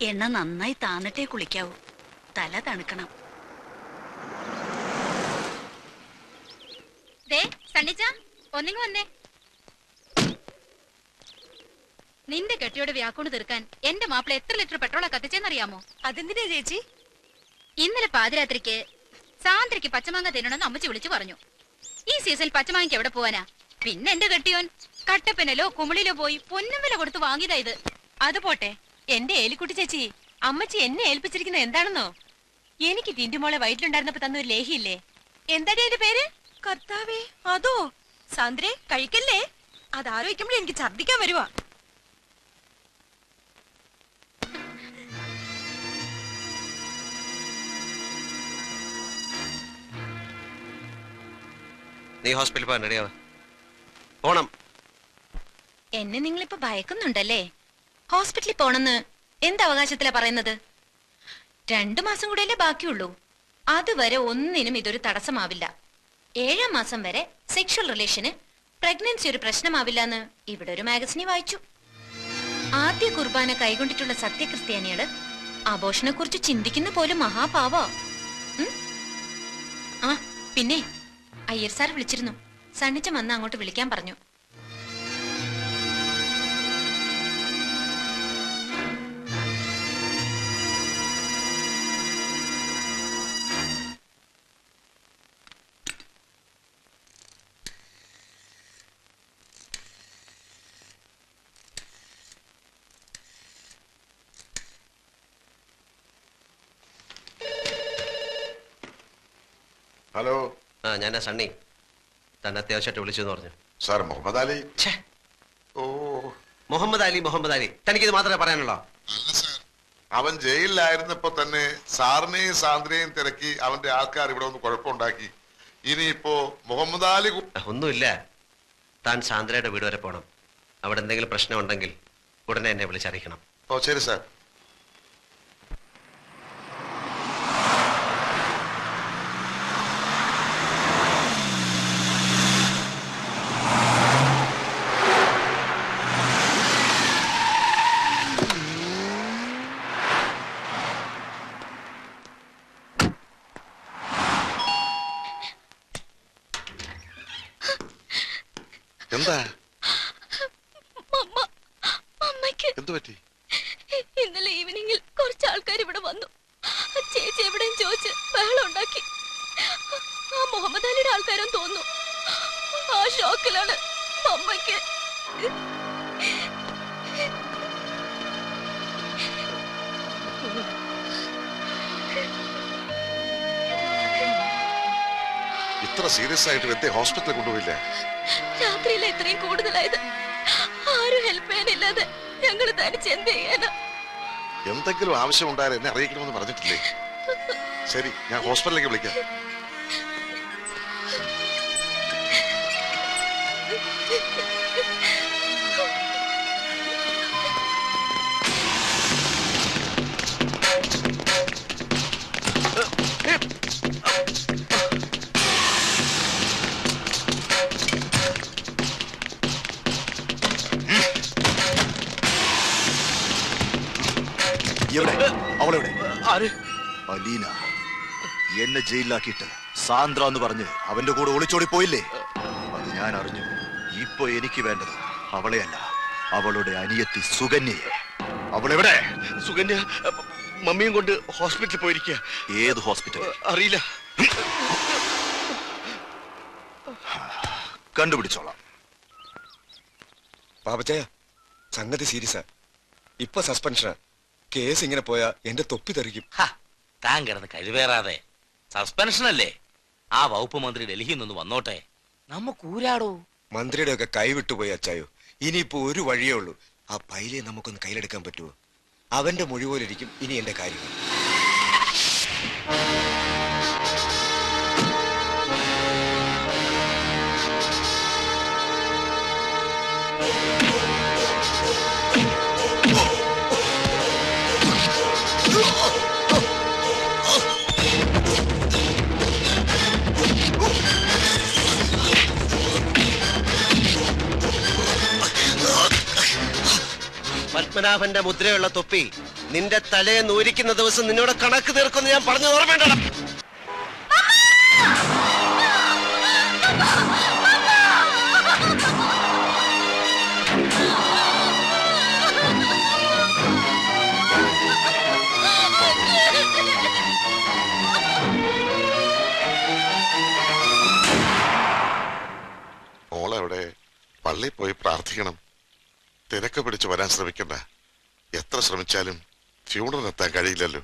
എണ്ണ നന്നായി താന്നിട്ടേ കുളിക്കാവൂ. തല തണുക്കണം. ഒന്നിങ്ങ് വന്നേ. നിന്റെ കെട്ടിയോട് വ്യാക്കൂണ് തീർക്കാൻ എന്റെ മാപ്പിള എത്ര ലിറ്റർ പെട്രോളാ കത്തിച്ചെന്നറിയാമോ? അതെന്തിനാ ചേച്ചി? ഇന്നലെ പാതിരാത്രിക്ക് സാന്ദ്രയ്ക്ക് പച്ചമാങ്ങ തിന്നണമെന്ന് അമ്മച്ചി വിളിച്ചു പറഞ്ഞു. ഈ സീസണിൽ പച്ചമാങ്ങയ്ക്ക് എവിടെ പോവാനാ? പിന്നെ എന്റെ കെട്ടിയോൻ കട്ടപ്പനലോ കുമിളിലോ പോയി പൊന്നും വില കൊടുത്ത് വാങ്ങിയതാ ഇത്. അത് പോട്ടെ. എന്റെ ഏലിക്കുട്ടി ചേച്ചി അമ്മച്ചി എന്നെ ഏൽപ്പിച്ചിരിക്കുന്നത് എന്താണെന്നോ? എനിക്ക് ടിന്റുമോളെ വയറ്റിലുണ്ടായിരുന്നപ്പോ തന്ന ഒരു ലേഹിയില്ലേ? എന്താടി അതിന്റെ പേര്? കർത്താവേ അതോ? സാന്ദ്രേ കഴിക്കല്ലേ? അത് ആലോചിക്കുമ്പോൾ എനിക്ക് ഛർദിക്കാൻ വരുവാ. നീ ഹോസ്പിറ്റലിൽ പോകാൻ റെഡിയാവാ പോണം. എന്നെ നിങ്ങളിപ്പോ ഭയക്കുന്നുണ്ടല്ലേ? ഹോസ്പിറ്റലിൽ പോണെന്ന് എന്ത് അവകാശത്തിലാ പറയുന്നത്? രണ്ടു മാസം കൂടെയല്ലേ ബാക്കിയുള്ളൂ. അതുവരെ ഒന്നിനും ഇതൊരു തടസ്സമാവില്ല. ഏഴാം മാസം വരെ സെക്ഷൽ റിലേഷന് പ്രഗ്നൻസി ഒരു പ്രശ്നമാവില്ല എന്ന് ഇവിടെ ഒരു മാഗസിനിൽ വായിച്ചു. ആദ്യ കുർബാന കൈകൊണ്ടിട്ടുള്ള സത്യക്രിസ്ത്യാനികൾ ആഘോഷനെ കുറിച്ച് ചിന്തിക്കുന്ന പോലും മഹാപാവ? ആ പിന്നെ അയ്യർ സാർ വിളിച്ചിരുന്നു. സണ്ണിച്ചം വന്ന് അങ്ങോട്ട് വിളിക്കാൻ പറഞ്ഞു. ഹലോ. ആ ഞാനാ സണ്ണി. തന്നെ അത്യാവശ്യമായിട്ട് വിളിച്ചെന്ന് പറഞ്ഞു. സാർ മുഹമ്മദ് അലി. ഛേ. ഓ. മുഹമ്മദ് അലി മുഹമ്മദ് അലി. തനിക്കിത് മാത്രമേ പറയാനുള്ളോ? അല്ല സാർ. അവൻ ജയിലിലായിരുന്നപ്പോ തന്നെ സാറിനെയും സാന്ദ്രയെയും തിരക്കി അവന്റെ ആൾക്കാർ ഇവിടെ ഒന്ന് കുഴപ്പമുണ്ടാക്കി. ഇനിയിപ്പോ മുഹമ്മദ് അലി കു- ഒന്നുമില്ല. താൻ സാന്ദ്രയുടെ വീട് വരെ പോകണം അവിടെ എന്തെങ്കിലും പ്രശ്നം ഉണ്ടെങ്കിൽ ഉടനെ എന്നെ വിളിച്ചറിയിക്കണം. ഓ ശരി സാർ എന്താ അമ്മ അമ്മയ്ക്ക് എന്തു പറ്റി ഇന്നലെ ഈവനിങ്ങിൽ കുറച്ച് ആൾക്കാർ ഇവിടെ വന്നു ചേച്ചി എവിടെയും ചോദിച്ച് ബഹളം ഉണ്ടാക്കി. ആ മുഹമ്മദ് അലിയുടെ ആൾക്കാരും തോന്നുന്നു. ആ ഷോക്കിലാണ് അമ്മയ്ക്ക്. ഇത്ര സീരിയസ് ആയിട്ട് എന്തേ ഹോസ്പിറ്റലിൽ കൊണ്ടുപോയില്ല? രാത്രിയിൽ ഇത്രയും കൂടുതലായത്. ആരും ഹെൽപ്പ് ചെയ്യാനില്ലാതെ ഞങ്ങൾ തനിച്ച് എന്ത് ചെയ്യാനാ? എന്തെങ്കിലും ആവശ്യമുണ്ടായാലും എന്നെ അറിയിക്കണമെന്ന് പറഞ്ഞിട്ടില്ലേ? ശരി ഞാൻ ഹോസ്പിറ്റലിലേക്ക് വിളിക്കാം. അലീന എന്നെ ജയിലിലാക്കിയിട്ട് സാന്ദ്ര എന്ന് പറഞ്ഞ് അവന്റെ കൂടെ ഒളിച്ചോടി പോയില്ലേ? അത് ഞാൻ അറിഞ്ഞു. ഇപ്പൊ എനിക്ക് വേണ്ടത് അവളെയല്ല അവളുടെ അനിയത്തി സുകന്യയെ. അവളെവിടെ? സുകന്യ മമ്മിയും കൊണ്ട് ഹോസ്പിറ്റലിൽ പോയിരിക്കുക ഏത് ഹോസ്പിറ്റൽ? അറിയില്ല. കണ്ടുപിടിച്ചോളാം. പാപച്ചയ സംഗതി സീരിയസാ. ഇപ്പൊ സസ്പെൻഷനാ. കേസ് ഇങ്ങനെ പോയാ എന്റെ തൊപ്പി തെറിക്കും. താൻ കിടന്ന് കഴിവേറാതെ. സസ്പെൻഷൻ അല്ലേ ആ വകുപ്പ് മന്ത്രി ഡൽഹിയിൽ നിന്ന് വന്നോട്ടെ. നമുക്ക് ഊരാടോ മന്ത്രിയുടെ ഒക്കെ കൈവിട്ടുപോയി അച്ചായോ. ഇനിയിപ്പോ ഒരു വഴിയേ ഉള്ളൂ. ആ പൈലെ നമുക്കൊന്ന് കയ്യിലെടുക്കാൻ പറ്റുമോ അവന്റെ മൊഴി പോലിരിക്കും ഇനി എന്റെ കാര്യങ്ങൾ. പത്മനാഭന്റെ മുദ്രയുള്ള തൊപ്പി നിന്റെ തലയെ നൂരിക്കുന്ന ദിവസം നിന്നോട് കണക്ക് തീർക്കുമെന്ന് ഞാൻ പറഞ്ഞു ഓർമ്മയുണ്ടല്ലോ മോളെവിടെ? പള്ളിയിൽ പോയി പ്രാർത്ഥിക്കണം. തിരക്ക് പിടിച്ച് വരാൻ ശ്രമിക്കണ്ട. എത്ര ശ്രമിച്ചാലും ഫ്യൂണറിന് എത്താൻ കഴിയില്ലല്ലോ.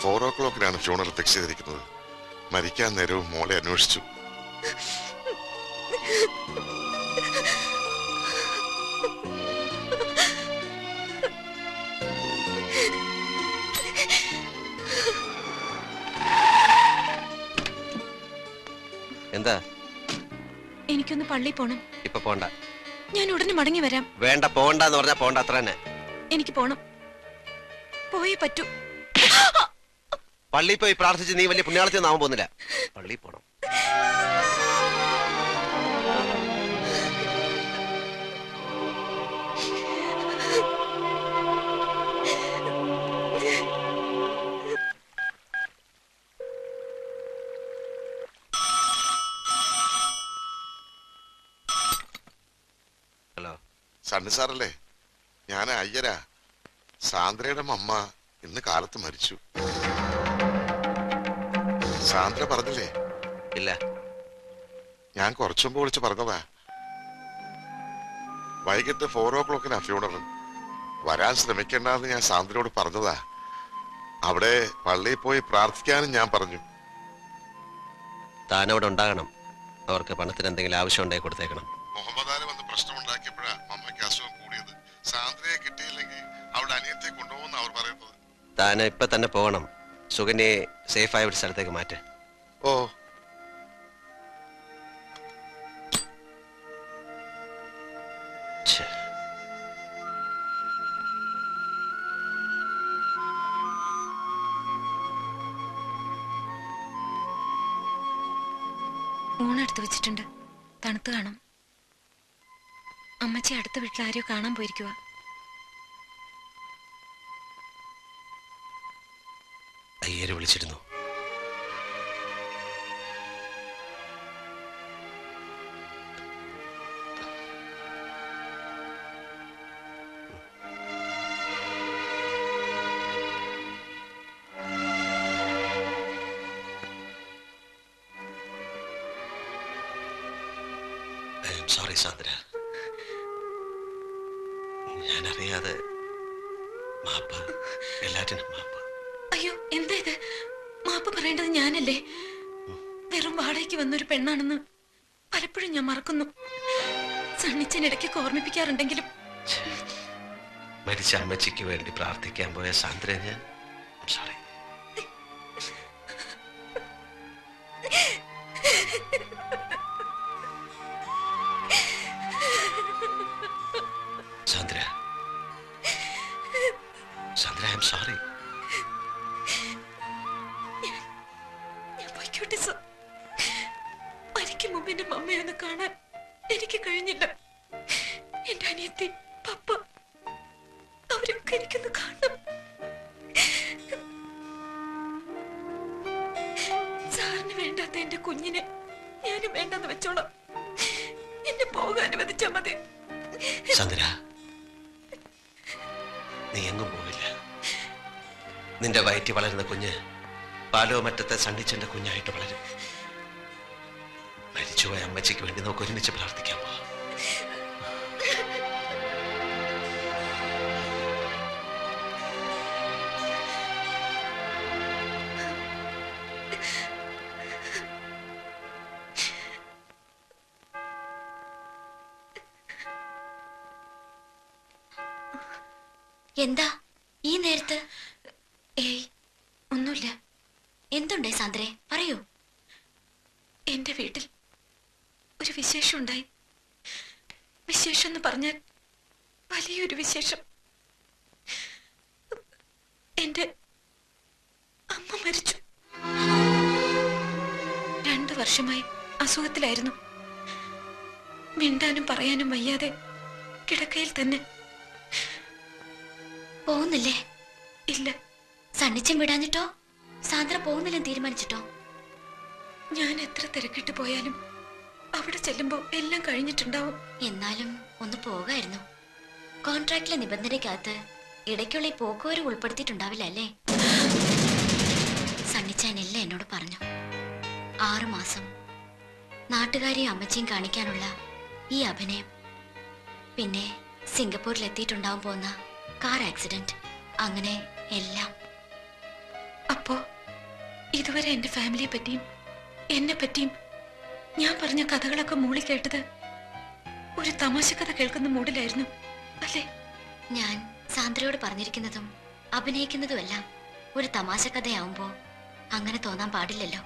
ഫോർ ഓ ക്ലോക്കിനാണ് ഫ്യൂണർ ഫിക്സ് ചെയ്തിരിക്കുന്നത്. മരിക്കാൻ നേരവും മോളെ അന്വേഷിച്ചു. എന്താ? എനിക്കൊന്ന് പള്ളി പോണം. ഇപ്പൊ പോണ്ട. ഞാൻ ഉടനെ മടങ്ങി വരാം. വേണ്ട പോണ്ടെന്ന് പറഞ്ഞാ പോണ്ട അത്ര തന്നെ. എനിക്ക് പോണം. പോയി പറ്റൂ. പള്ളിയിൽ പോയി പ്രാർത്ഥിച്ച് നീ വലിയ പുണ്യാളത്തിൽ നാമം പോകുന്നില്ല. പള്ളിയിൽ പോണം. സണ്ണി സാറല്ലേ? ഞാൻ അയ്യരാ. സാന്ദ്രയുടെ അമ്മ ഇന്ന് കാലത്ത് മരിച്ചു. സാന്ദ്ര പറഞ്ഞില്ലേ? ഇല്ല. ഞാൻ കുറച്ചു മുമ്പ് വിളിച്ച് പറഞ്ഞതാ. വൈകിട്ട് ഫോർ ഓ ക്ലോക്കിനാ ഫ്യൂണറൽ വരാൻ ശ്രമിക്കേണ്ടെന്ന് ഞാൻ സാന്ദ്രയോട് പറഞ്ഞതാ. അവിടെ പള്ളിയിൽ പോയി പ്രാർത്ഥിക്കാനും ഞാൻ പറഞ്ഞു. താനവിടെ ഉണ്ടാകണം. അവർക്ക് പണത്തിന് എന്തെങ്കിലും ആവശ്യം ഉണ്ടായി കൊടുത്തേക്കണം. താൻ ഇപ്പൊ തന്നെ പോകണം. സുകന്യെ സേഫായ ഒരു സ്ഥലത്തേക്ക് മാറ്റ. ഓ. ഊണെടുത്ത് വെച്ചിട്ടുണ്ട്. തണുത്ത് കാണും. അമ്മച്ചി അടുത്ത വീട്ടിൽ ആരെയോ കാണാൻ പോയിരിക്കുക വിളിച്ചിരുന്നു സോറി സാന്ദ്ര വന്നൊരു പെണ്ണാണെന്ന് പലപ്പോഴും ഞാൻ മറക്കുന്നു. സണ്ണിച്ചൻ ഇടയ്ക്കൊക്കെ ഓർമ്മിപ്പിക്കാറുണ്ടെങ്കിലും. മരിച്ച അമ്മച്ചിക്ക് വേണ്ടി പ്രാർത്ഥിക്കാൻ പോയ സാന്ദ്ര ഞാൻ സോറി പോകാൻ നീ എങ്ങും പോവില്ല. നിന്റെ വയറ്റി വളരുന്ന കുഞ്ഞ് പാലോമറ്റത്തെ സണ്ണിച്ചന്റെ കുഞ്ഞായിട്ട് വളരും. മരിച്ചുപോയ അമ്മച്ചിക്ക് വേണ്ടി നമുക്ക് ഒരുമിച്ച് പ്രാർത്ഥിക്കാൻ എന്താ? ഈ നേരത്ത്? ഏയ് ഒന്നുമില്ല. എന്തുണ്ടേ സാന്ദ്രെ? പറയൂ. എന്റെ വീട്ടിൽ ഒരു വിശേഷം ഉണ്ടായി. വിശേഷം എന്ന് പറഞ്ഞാൽ വലിയൊരു വിശേഷം. എന്റെ അമ്മ മരിച്ചു. രണ്ടു വർഷമായി അസുഖത്തിലായിരുന്നു. മിണ്ടാനും പറയാനും വയ്യാതെ കിടക്കയിൽ തന്നെ പോകുന്നില്ലേ? ഇല്ല. സണ്ണിച്ചം വിടാഞ്ഞിട്ടോ? സാന്ദ്ര പോകുന്നില്ലെന്ന് തീരുമാനിച്ചിട്ടോ? ഞാൻ എത്ര തിരക്കിട്ട് പോയാലും അവിടെ ചെല്ലുമ്പോ എല്ലാം കഴിഞ്ഞിട്ടുണ്ടാവും. എന്നാലും ഒന്ന് പോകായിരുന്നു. കോൺട്രാക്റ്റിലെ നിബന്ധനയ്ക്കകത്ത് ഇടയ്ക്കുള്ള ഈ പോക്കുവരവ് ഉൾപ്പെടുത്തിയിട്ടുണ്ടാവില്ല അല്ലേ? സണ്ണിച്ചാൻ എല്ലാം എന്നോട് പറഞ്ഞു. ആറുമാസം നാട്ടുകാരെയും അമ്മച്ചിയും കാണിക്കാനുള്ള ഈ അഭിനയം. പിന്നെ സിംഗപ്പൂരിൽ എത്തിയിട്ടുണ്ടാവാൻ പോകുന്ന കാർ ആക്സിഡന്റ് അങ്ങനെ എല്ലാം. അപ്പോ ഇതുവരെ എന്റെ ഫാമിലിയെ പറ്റിയും എന്നെ പറ്റിയും ഞാൻ പറഞ്ഞ കഥകളൊക്കെ മൂളി കേട്ടത് ഒരു തമാശ കഥ കേൾക്കുന്ന മൂഡിലായിരുന്നു അല്ലേ? ഞാൻ സാന്ദ്രയോട് പറഞ്ഞിരിക്കുന്നതും അഭിനയിക്കുന്നതുമെല്ലാം ഒരു തമാശ കഥയാവുമ്പോ അങ്ങനെ തോന്നാൻ പാടില്ലല്ലോ.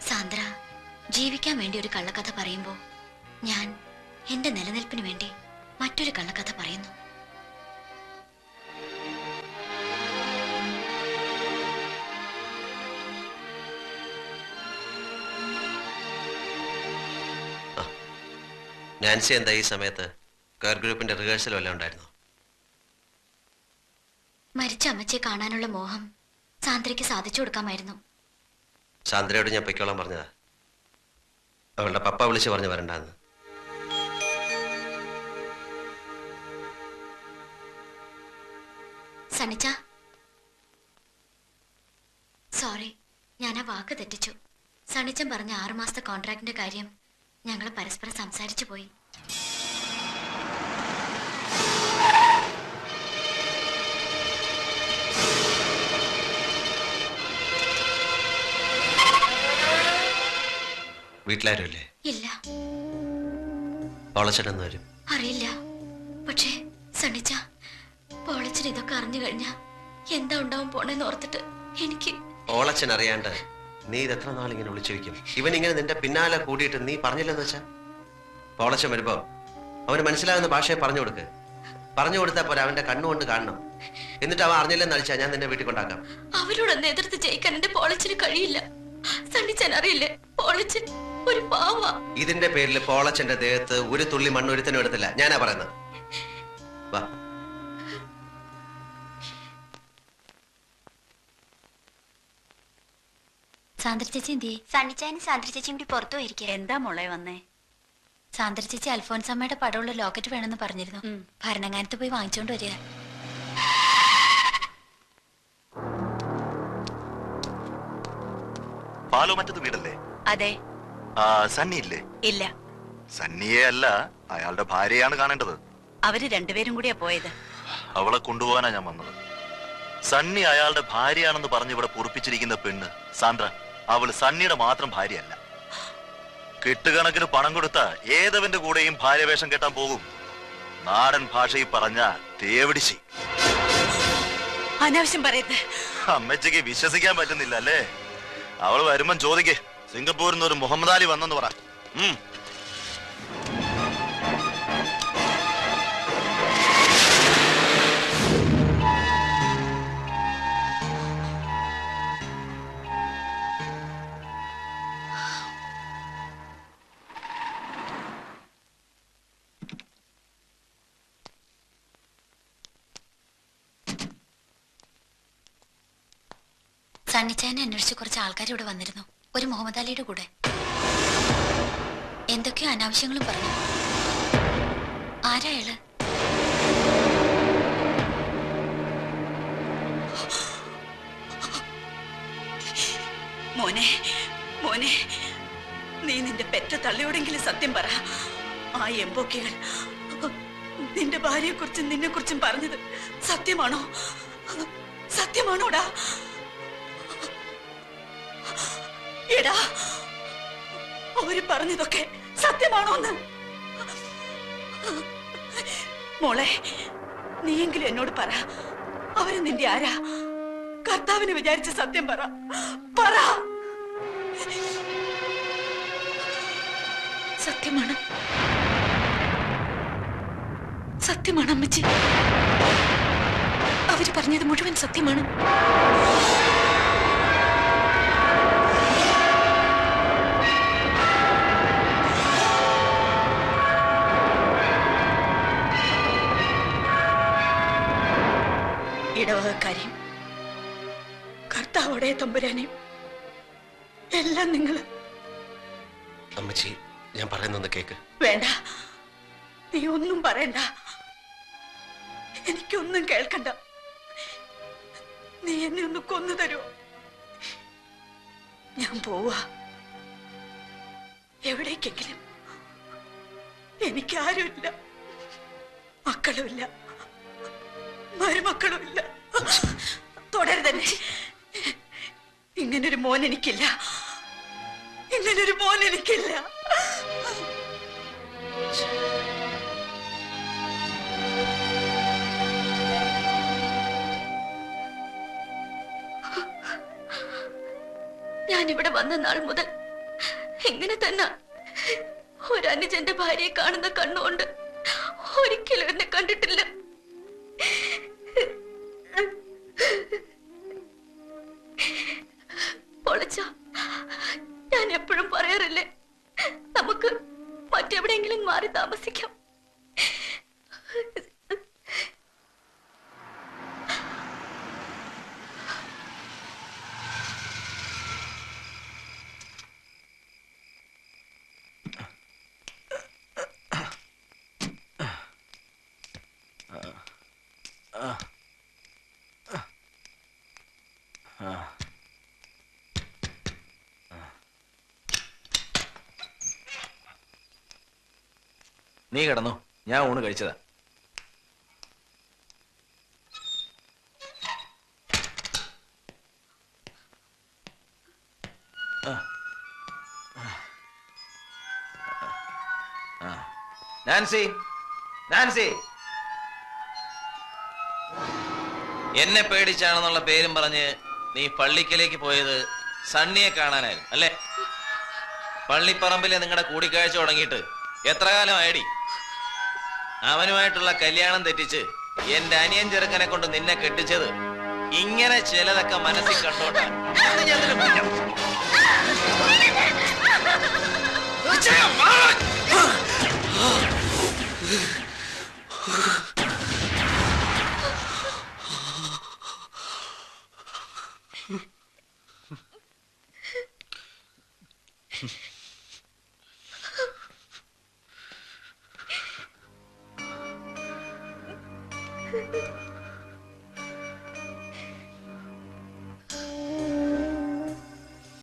സാന്ദ്ര ജീവിക്കാൻ വേണ്ടി ഒരു കള്ളക്കഥ പറയുമ്പോ ഞാൻ എന്റെ നിലനിൽപ്പിന് വേണ്ടി മറ്റൊരു കള്ളക്കഥ പറയുന്നു. നാൻസി എന്താ ഈ സമയത്ത്? കയർ ഗ്രൂപ്പിന്റെ റിഹേഴ്സൽ വല്ലതും ഉണ്ടായിരുന്നു? മരിച്ച അമ്മച്ചെ കാണാനുള്ള മോഹം സാന്ദ്രയ്ക്ക് സാധിച്ചു കൊടുക്കാമായിരുന്നു. സാന്ദ്രയോട് ഞാൻ പൊയ്ക്കോളാൻ പറഞ്ഞതാ. അവളുടെ പപ്പ വിളിച്ച് പറഞ്ഞു വരണ്ടെന്ന്. സണിച്ച സോറി ഞാൻ ആ വാക്ക് തെറ്റിച്ചു. സണിച്ചൻ പറഞ്ഞ ആറുമാസത്തെ കോൺട്രാക്ടിന്റെ കാര്യം ഞങ്ങൾ പരസ്പരം സംസാരിച്ചു പോയി. വീട്ടിലാരും ഇല്ലേ. ഓളച്ചനെന്ന് വരും അറിയില്ല. പക്ഷേ സണിച്ച പോളച്ചൻ ഇതൊക്കെ അറിഞ്ഞു കഴിഞ്ഞാ എന്താ ഉണ്ടാവും പോണെന്ന് ഓർത്തിട്ട് എനിക്ക് ഓളച്ചൻ അറിയാണ്ട് നീ ഇത് എത്ര നാൾ ഇങ്ങനെ വിളിച്ചു വയ്ക്കും ഇവൻ ഇങ്ങനെ നിന്റെ പിന്നാലെ കൂടിയിട്ട് നീ പറഞ്ഞില്ലെന്ന് വെച്ചാ? പോളച്ചൻ വരുമ്പോ അവന് മനസ്സിലാകുന്ന ഭാഷയെ പറഞ്ഞു കൊടുക്ക്. പറഞ്ഞു കൊടുത്താൽ പോലെ അവന്റെ കണ്ണുകൊണ്ട് കാണണം. എന്നിട്ട് അവൻ അറിഞ്ഞില്ലെന്ന് അടിച്ചാ ഞാൻ നിന്നെ വീട്ടിൽ കൊണ്ടാക്കാം. അവരോടൊന്ന് എതിർത്ത് ജയിക്കാൻ എന്റെ പോളച്ചിന് കഴിയില്ല. സണ്ണിച്ചൻ അറിയില്ലേ? പോളച്ചൻ ഒരു പാവ. ഇതിന്റെ പേരിൽ പോളച്ചന്റെ ദേഹത്ത് ഒരു തുള്ളി മണ്ണൊരുത്തനും എടുത്തില്ല. ഞാനാ പറയുന്നത്. വാ. സാന്ദ്ര ചേച്ചി എന്തിയെ സണ്ണിച്ചാനും സാന്ദ്ര ചേച്ചിയും കൂടി പുറത്തു പോയിരിക്കുക എന്താ മോളെ വന്നേ? സാന്ദ്ര ചേച്ചി അൽഫോൻസമ്മയുടെ പടമുള്ള ലോക്കറ്റ് വേണമെന്ന് പറഞ്ഞിരുന്നു. ഭരണങ്ങാനത്ത് പോയി വാങ്ങിച്ചോണ്ട് വരിക. വീടല്ലേ? അതെ. ആ സണ്ണി ഇല്ലേ. ഇല്ല സണ്ണിയെ അല്ല അയാളുടെ ഭാര്യയാണ് കാണേണ്ടത്. അവർ രണ്ടുപേരും കൂടിയാ പോയത്. അവളെ കൊണ്ടുപോകാനാ ഞാൻ വന്നത്. സണ്ണി അയാളുടെ ഭാര്യയാണെന്ന് പറഞ്ഞ് ഇവിടെ പൊറപ്പിച്ചിരിക്കുന്ന പെണ്ണ് സാന്ദ്ര. അവൾ സണ്ണിയുടെ മാത്രം ഭാര്യയല്ല. കെട്ടുകണക്കിന് പണം കൊടുത്ത ഏതവന്റെ കൂടെയും ഭാര്യവേഷം കെട്ടാൻ പോകും? നാടൻ ഭാഷയിൽ പറഞ്ഞ തേവിടിശി. അനാവശ്യം പറയരുത്. അമ്മച്ചക്ക് വിശ്വസിക്കാൻ പറ്റുന്നില്ല അല്ലേ? അവൾ വരുമ്പം ചോദിക്കേ സിംഗപ്പൂരിൽ നിന്ന് ഒരു മുഹമ്മദ് അലി വന്നെന്ന് പറ. കുറച്ച് ആൾക്കാർ ഇവിടെ വന്നിരുന്നു. ഒരു മുഹമ്മദ് അലിയുടെ കൂടെ. എന്തൊക്കെയോ അനാവശ്യങ്ങളും പറഞ്ഞു. ആരാ മോനെ മോനെ നീ നിന്റെ പെറ്റ തള്ളിയോടെങ്കിലും സത്യം പറ. ആ എംബോക്കികൾ നിന്റെ ഭാര്യയെ കുറിച്ചും നിന്നെ കുറിച്ചും പറഞ്ഞത് സത്യമാണോ? സത്യമാണോടാ? എടാ അവർ പറഞ്ഞതൊക്കെ സത്യമാണോന്ന്? മോളെ നീയെങ്കിലും എന്നോട് പറ. അവർ നിന്റെ ആരാ? കർത്താവിന് വിചാരിച്ച സത്യം പറ. പറ. സത്യമാണ്. സത്യമാണ് അമ്മച്ചി. അവർ പറഞ്ഞത് മുഴുവൻ സത്യമാണ്. കർത്താവോടെ തമ്പുരാനെയും എല്ലാം നിങ്ങൾ. അമ്മച്ചി ഞാൻ പറയുന്നൊന്ന് കേക്ക്. വേണ്ട. നീ ഒന്നും പറയണ്ട. എനിക്കൊന്നും കേൾക്കണ്ട. നീ എന്നെ ഒന്ന് കൊന്നു തരുമോ ഞാൻ പോവാ. എവിടേക്കെങ്കിലും. എനിക്കാരുമില്ല. മക്കളുമില്ല. മരുമക്കളുമില്ല. തുടരുതന്നെ. ഇങ്ങനൊരു മോൻ എനിക്കില്ല. ഇങ്ങനൊരു മോൻ എനിക്കില്ല. ഞാൻ ഇവിടെ വന്ന നാൾ മുതൽ ഇങ്ങനെ തന്നെ ഒരനുജന്റെ ഭാര്യയെ കാണുന്ന കണ്ണുകൊണ്ട് ഒരിക്കലും എന്നെ കണ്ടിട്ടില്ല. മറ്റെവിടെയെങ്കിലും മാറി താമസിക്കാം. നീ കിടന്നു. ഞാൻ ഊണ് കഴിച്ചതാ. നാൻസി. നാൻസി. എന്നെ പേടിച്ചാണെന്നുള്ള പേരും പറഞ്ഞ് നീ പള്ളിക്കലേക്ക് പോയത് സണ്ണിയെ കാണാനായിരുന്നു അല്ലേ? പള്ളിപ്പറമ്പിലെ നിങ്ങളുടെ കൂടിക്കാഴ്ച തുടങ്ങിയിട്ട് എത്ര കാലമായടി? അവനുമായിട്ടുള്ള കല്യാണം തെറ്റിച്ച് എന്റെ അനിയൻ ചെറുക്കനെ കൊണ്ട് നിന്നെ കെട്ടിച്ചത് ഇങ്ങനെ ചിലതൊക്കെ മനസ്സിൽ കണ്ടോട്ടെ